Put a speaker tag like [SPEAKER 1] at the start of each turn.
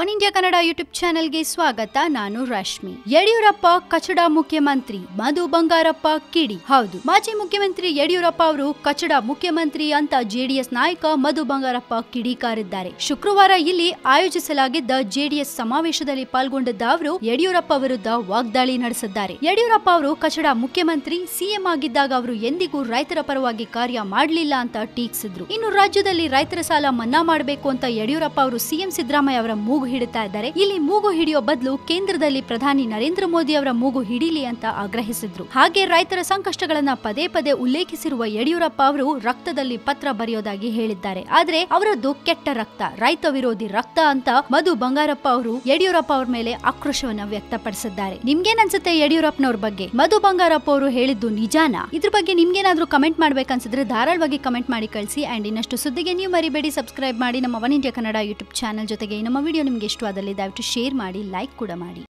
[SPEAKER 1] One India Kannada YouTube ಚಾನೆಲ್ಗೆ ಸ್ವಾಗತ. ನಾನು ರಶ್ಮಿ. ಯಡಿಯೂರಪ್ಪ, ಕಚಡ ಮುಖ್ಯಮಂತ್ರಿ. ಮಧು ಬಂಗಾರಪ್ಪ, ಕಿಡಿ. ಹೌದು, ಮಾಜಿ ಮುಖ್ಯಮಂತ್ರಿ ಯಡಿಯೂರಪ್ಪ ಅವರು ಕಚಡ ಮುಖ್ಯಮಂತ್ರಿ ಅಂತ ಜೆಡಿಎಸ್ ನಾಯಕ ಮಧು ಬಂಗಾರಪ್ಪ ಕಿಡಿಕಾರಿದ್ದಾರೆ ಶುಕ್ರವಾರ ಇಲ್ಲಿ ಆಯೋಜಿಸಲಾಗಿದ್ದ ಜೆಡಿಎಸ್ ಸಮಾವೇಶದಲ್ಲಿ ಪಾಲ್ಗೊಂಡಿದ್ದ ಅವರು ಯಡಿಯೂರಪ್ಪ ವಿರುದ್ಧ ವಾಗ್ದಾಳಿ ನಡೆಸಿದ್ದಾರೆ. ಯಡಿಯೂರಪ್ಪ ಅವರು ಕಚಡ ಮುಖ್ಯಮಂತ್ರಿ, ಸಿಎಂ ಆಗಿದ್ದಾಗ ಅವರು ಎಂದಿಗೂ ರೈತರ ಪರವಾಗಿ ಕಾರ್ಯ ಮಾಡಲಿಲ್ಲ ಅಂತ ಟೀಕಿಸಿದ್ರು. ಇನ್ನು ರಾಜ್ಯದಲ್ಲಿ ರೈತರ ಸಾಲ ಮನ್ನಾ ಮಾಡಬೇಕು ಅಂತ ಯಡಿಯೂರಪ್ಪ ಅವರು ಸಿಎಂ ಸಿದ್ದರಾಮಯ್ಯ ಅವರ ಮೂಗು ಹಿಡಿತಾ ಇದ್ದಾರೆ. ಇಲ್ಲಿ ಮೂಗು ಹಿಡಿಯೋ ಬದಲು ಕೇಂದ್ರದಲ್ಲಿ ಪ್ರಧಾನಿ ನರೇಂದ್ರ ಮೋದಿ ಅವರ ಮೂಗು ಹಿಡಿಲಿ ಅಂತ ಆಗ್ರಹಿಸಿದ್ರು. ಹಾಗೆ ರೈತರ ಸಂಕಷ್ಟಗಳನ್ನ ಪದೇ ಪದೇ ಉಲ್ಲೇಖಿಸಿರುವ ಯಡಿಯೂರಪ್ಪ ಅವರು ರಕ್ತದಲ್ಲಿ ಪತ್ರ ಬರೆಯೋದಾಗಿ ಹೇಳಿದ್ದಾರೆ. ಆದ್ರೆ ಅವರದ್ದು ಕೆಟ್ಟ ರಕ್ತ, ರೈತ ವಿರೋಧಿ ರಕ್ತ ಅಂತ ಮಧು ಬಂಗಾರಪ್ಪ ಅವರು ಯಡಿಯೂರಪ್ಪ ಅವರ ಮೇಲೆ ಆಕ್ರೋಶವನ್ನ ವ್ಯಕ್ತಪಡಿಸಿದ್ದಾರೆ. ನಿಮ್ಗೇನ್ ಅನ್ಸುತ್ತೆ ಯಡಿಯೂರಪ್ಪನವ್ರ ಬಗ್ಗೆ? ಮಧು ಬಂಗಾರಪ್ಪ ಅವರು ಹೇಳಿದ್ದು ನಿಜಾನ? ಇದ್ರ ಬಗ್ಗೆ ನಿಮ್ಗೇನಾದ್ರೂ ಕಮೆಂಟ್ ಮಾಡ್ಬೇಕನ್ಸಿದ್ರೆ ಧಾರಾಳವಾಗಿ ಕಮೆಂಟ್ ಮಾಡಿ ಕಳಿಸಿ. ಅಂಡ್ ಇನ್ನಷ್ಟು ಸುದ್ದಿಗೆ ನೀವು ಮರಿಬೇಡಿ, ಸಬ್ಸ್ಕ್ರೈಬ್ ಮಾಡಿ. ನಮ್ಮ one India Kannada YouTube channel ಜೊತೆಗೆ ನಮ್ಮ ವಿಡಿಯೋ ನಿಮ್ಗೆ ಇಷ್ಟವಾದಲ್ಲಿ ದಯವಿಟ್ಟು ಶೇರ್ ಮಾಡಿ ಲೈಕ್ ಕೂಡ ಮಾಡಿ.